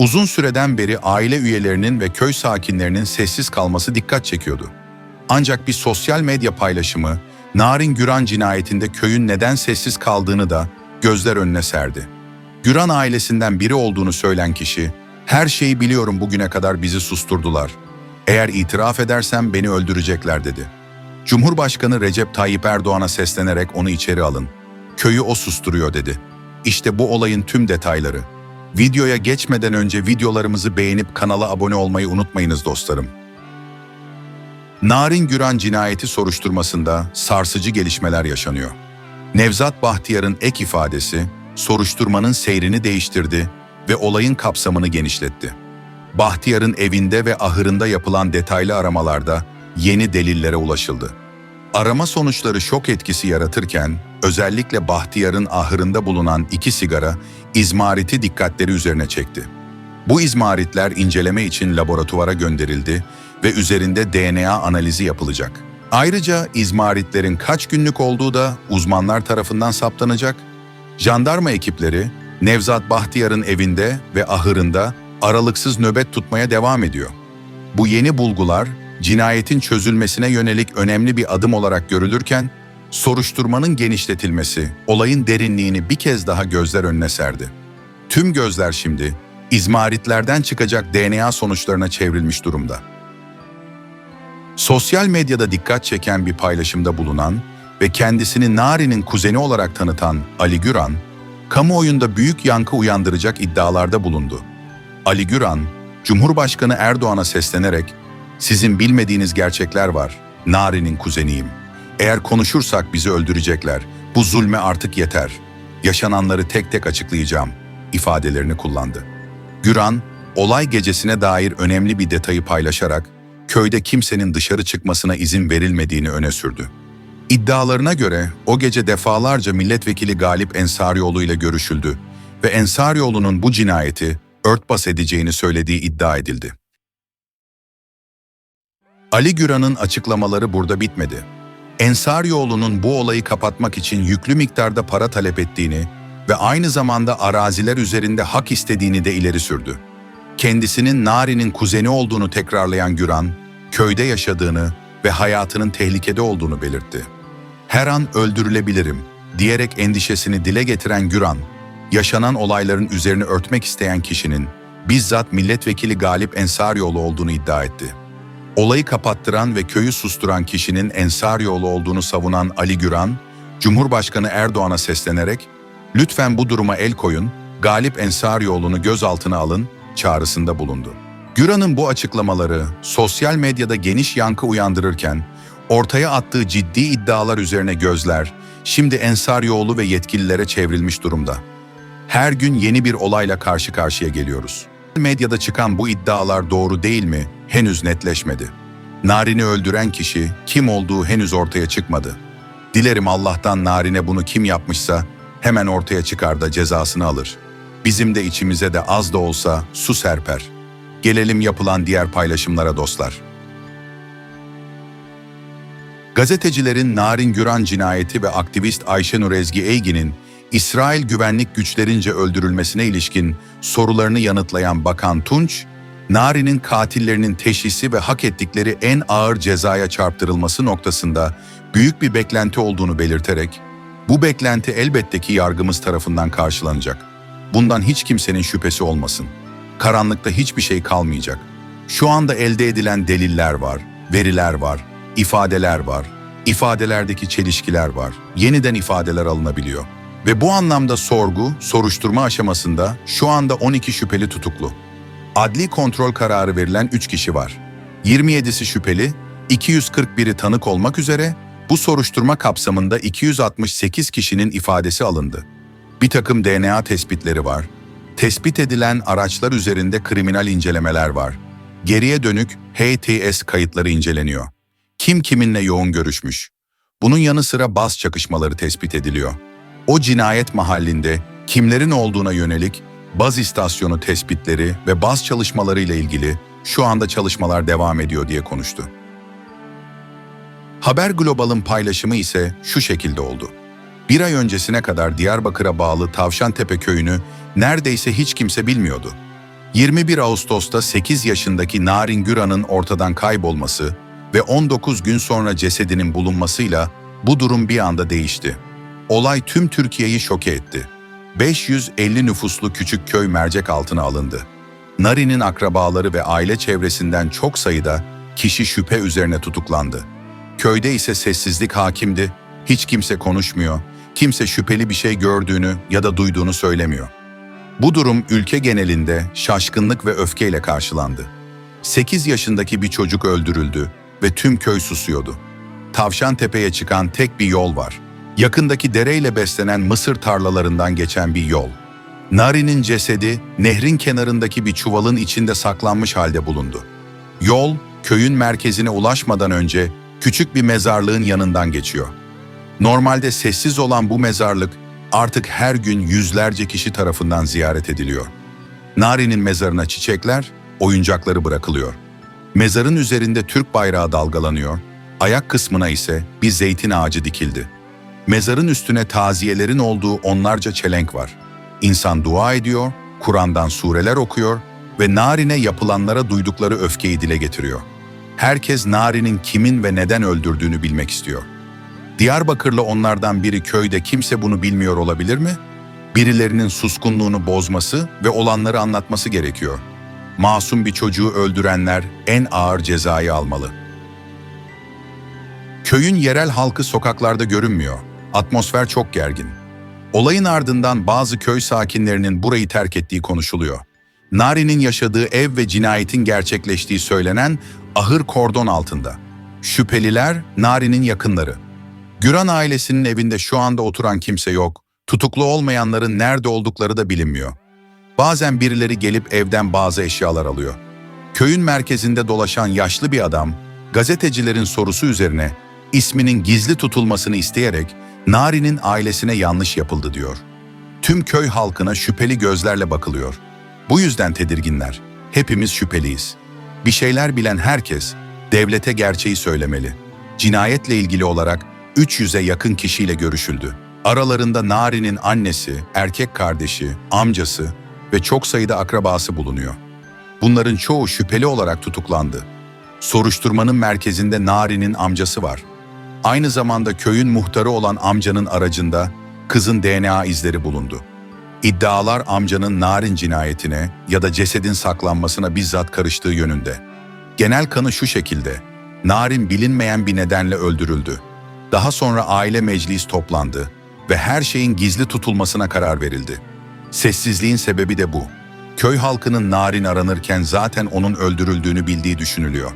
Uzun süreden beri aile üyelerinin ve köy sakinlerinin sessiz kalması dikkat çekiyordu. Ancak bir sosyal medya paylaşımı, Narin Güran cinayetinde köyün neden sessiz kaldığını da gözler önüne serdi. Güran ailesinden biri olduğunu söylen kişi, her şeyi biliyorum bugüne kadar bizi susturdular. Eğer itiraf edersem beni öldürecekler dedi. Cumhurbaşkanı Recep Tayyip Erdoğan'a seslenerek onu içeri alın. Köyü o susturuyor dedi. İşte bu olayın tüm detayları. Videoya geçmeden önce videolarımızı beğenip kanala abone olmayı unutmayınız dostlarım. Narin Güran cinayeti soruşturmasında sarsıcı gelişmeler yaşanıyor. Nevzat Bahtiyar'ın ek ifadesi soruşturmanın seyrini değiştirdi ve olayın kapsamını genişletti. Bahtiyar'ın evinde ve ahırında yapılan detaylı aramalarda yeni delillere ulaşıldı. Arama sonuçları şok etkisi yaratırken özellikle Bahtiyar'ın ahırında bulunan iki sigara izmariti dikkatleri üzerine çekti. Bu izmaritler inceleme için laboratuvara gönderildi ve üzerinde DNA analizi yapılacak. Ayrıca izmaritlerin kaç günlük olduğu da uzmanlar tarafından saptanacak. Jandarma ekipleri Nevzat Bahtiyar'ın evinde ve ahırında aralıksız nöbet tutmaya devam ediyor. Bu yeni bulgular cinayetin çözülmesine yönelik önemli bir adım olarak görülürken, soruşturmanın genişletilmesi olayın derinliğini bir kez daha gözler önüne serdi. Tüm gözler şimdi izmaritlerden çıkacak DNA sonuçlarına çevrilmiş durumda. Sosyal medyada dikkat çeken bir paylaşımda bulunan ve kendisini Nari'nin kuzeni olarak tanıtan Ali Güran, kamuoyunda büyük yankı uyandıracak iddialarda bulundu. Ali Güran, Cumhurbaşkanı Erdoğan'a seslenerek, "Sizin bilmediğiniz gerçekler var. Nari'nin kuzeniyim. Eğer konuşursak bizi öldürecekler. Bu zulme artık yeter. Yaşananları tek tek açıklayacağım." ifadelerini kullandı. Güran, olay gecesine dair önemli bir detayı paylaşarak köyde kimsenin dışarı çıkmasına izin verilmediğini öne sürdü. İddialarına göre o gece defalarca milletvekili Galip Ensarioğlu ile görüşüldü ve Ensarioğlu'nun bu cinayeti örtbas edeceğini söylediği iddia edildi. Ali Güran'ın açıklamaları burada bitmedi. Ensarioğlu'nun bu olayı kapatmak için yüklü miktarda para talep ettiğini ve aynı zamanda araziler üzerinde hak istediğini de ileri sürdü. Kendisinin Nari'nin kuzeni olduğunu tekrarlayan Güran, köyde yaşadığını ve hayatının tehlikede olduğunu belirtti. Her an öldürülebilirim diyerek endişesini dile getiren Güran, yaşanan olayların üzerini örtmek isteyen kişinin bizzat milletvekili Galip Ensarioğlu olduğunu iddia etti. Olayı kapattıran ve köyü susturan kişinin Ensarioğlu olduğunu savunan Ali Güran, Cumhurbaşkanı Erdoğan'a seslenerek "Lütfen bu duruma el koyun, Galip Ensarioğlu'nu gözaltına alın." çağrısında bulundu. Güran'ın bu açıklamaları sosyal medyada geniş yankı uyandırırken ortaya attığı ciddi iddialar üzerine gözler şimdi Ensarioğlu ve yetkililere çevrilmiş durumda. Her gün yeni bir olayla karşı karşıya geliyoruz. Medyada çıkan bu iddialar doğru değil mi henüz netleşmedi. Narin'i öldüren kişi kim olduğu henüz ortaya çıkmadı. Dilerim Allah'tan Narin'e bunu kim yapmışsa hemen ortaya çıkar da cezasını alır. Bizim de içimize de az da olsa su serper. Gelelim yapılan diğer paylaşımlara dostlar. Gazetecilerin Narin Güran cinayeti ve aktivist Ayşenur Ezgi Eygin'in İsrail güvenlik güçlerince öldürülmesine ilişkin sorularını yanıtlayan Bakan Tunç, Nari'nin katillerinin teşhisi ve hak ettikleri en ağır cezaya çarptırılması noktasında büyük bir beklenti olduğunu belirterek, bu beklenti elbette ki yargımız tarafından karşılanacak. Bundan hiç kimsenin şüphesi olmasın. Karanlıkta hiçbir şey kalmayacak. Şu anda elde edilen deliller var, veriler var, ifadeler var, ifadelerdeki çelişkiler var, yeniden ifadeler alınabiliyor. Ve bu anlamda sorgu, soruşturma aşamasında şu anda 12 şüpheli tutuklu. Adli kontrol kararı verilen 3 kişi var. 27'si şüpheli, 241'i tanık olmak üzere bu soruşturma kapsamında 268 kişinin ifadesi alındı. Bir takım DNA tespitleri var. Tespit edilen araçlar üzerinde kriminal incelemeler var. Geriye dönük HTS kayıtları inceleniyor. Kim kiminle yoğun görüşmüş. Bunun yanı sıra baz çakışmaları tespit ediliyor. O cinayet mahallinde kimlerin olduğuna yönelik baz istasyonu tespitleri ve baz çalışmaları ile ilgili şu anda çalışmalar devam ediyor diye konuştu. Haber Global'ın paylaşımı ise şu şekilde oldu. Bir ay öncesine kadar Diyarbakır'a bağlı Tavşantepe köyünü neredeyse hiç kimse bilmiyordu. 21 Ağustos'ta 8 yaşındaki Narin Güran'ın ortadan kaybolması ve 19 gün sonra cesedinin bulunmasıyla bu durum bir anda değişti. Olay tüm Türkiye'yi şoke etti. 550 nüfuslu küçük köy mercek altına alındı. Narin'in akrabaları ve aile çevresinden çok sayıda kişi şüphe üzerine tutuklandı. Köyde ise sessizlik hakimdi, hiç kimse konuşmuyor, kimse şüpheli bir şey gördüğünü ya da duyduğunu söylemiyor. Bu durum ülke genelinde şaşkınlık ve öfkeyle karşılandı. 8 yaşındaki bir çocuk öldürüldü ve tüm köy susuyordu. Tavşantepe'ye çıkan tek bir yol var. Yakındaki dereyle beslenen mısır tarlalarından geçen bir yol. Nari'nin cesedi nehrin kenarındaki bir çuvalın içinde saklanmış halde bulundu. Yol, köyün merkezine ulaşmadan önce küçük bir mezarlığın yanından geçiyor. Normalde sessiz olan bu mezarlık artık her gün yüzlerce kişi tarafından ziyaret ediliyor. Nari'nin mezarına çiçekler, oyuncakları bırakılıyor. Mezarın üzerinde Türk bayrağı dalgalanıyor, ayak kısmına ise bir zeytin ağacı dikildi. Mezarın üstüne taziyelerin olduğu onlarca çelenk var. İnsan dua ediyor, Kur'an'dan sureler okuyor ve Nari'ne yapılanlara duydukları öfkeyi dile getiriyor. Herkes Nari'nin kimin ve neden öldürdüğünü bilmek istiyor. Diyarbakırlı onlardan biri köyde kimse bunu bilmiyor olabilir mi? Birilerinin suskunluğunu bozması ve olanları anlatması gerekiyor. Masum bir çocuğu öldürenler en ağır cezayı almalı. Köyün yerel halkı sokaklarda görünmüyor. Atmosfer çok gergin. Olayın ardından bazı köy sakinlerinin burayı terk ettiği konuşuluyor. Nari'nin yaşadığı ev ve cinayetin gerçekleştiği söylenen ahır kordon altında. Şüpheliler Nari'nin yakınları. Güran ailesinin evinde şu anda oturan kimse yok. Tutuklu olmayanların nerede oldukları da bilinmiyor. Bazen birileri gelip evden bazı eşyalar alıyor. Köyün merkezinde dolaşan yaşlı bir adam, gazetecilerin sorusu üzerine isminin gizli tutulmasını isteyerek Nari'nin ailesine yanlış yapıldı diyor. Tüm köy halkına şüpheli gözlerle bakılıyor. Bu yüzden tedirginler. Hepimiz şüpheliyiz. Bir şeyler bilen herkes devlete gerçeği söylemeli. Cinayetle ilgili olarak 300'e yakın kişiyle görüşüldü. Aralarında Nari'nin annesi, erkek kardeşi, amcası ve çok sayıda akrabası bulunuyor. Bunların çoğu şüpheli olarak tutuklandı. Soruşturmanın merkezinde Nari'nin amcası var. Aynı zamanda köyün muhtarı olan amcanın aracında kızın DNA izleri bulundu. İddialar amcanın Narin cinayetine ya da cesedin saklanmasına bizzat karıştığı yönünde. Genel kanı şu şekilde. Narin bilinmeyen bir nedenle öldürüldü. Daha sonra aile meclis toplandı ve her şeyin gizli tutulmasına karar verildi. Sessizliğin sebebi de bu. Köy halkının Narin aranırken zaten onun öldürüldüğünü bildiği düşünülüyor.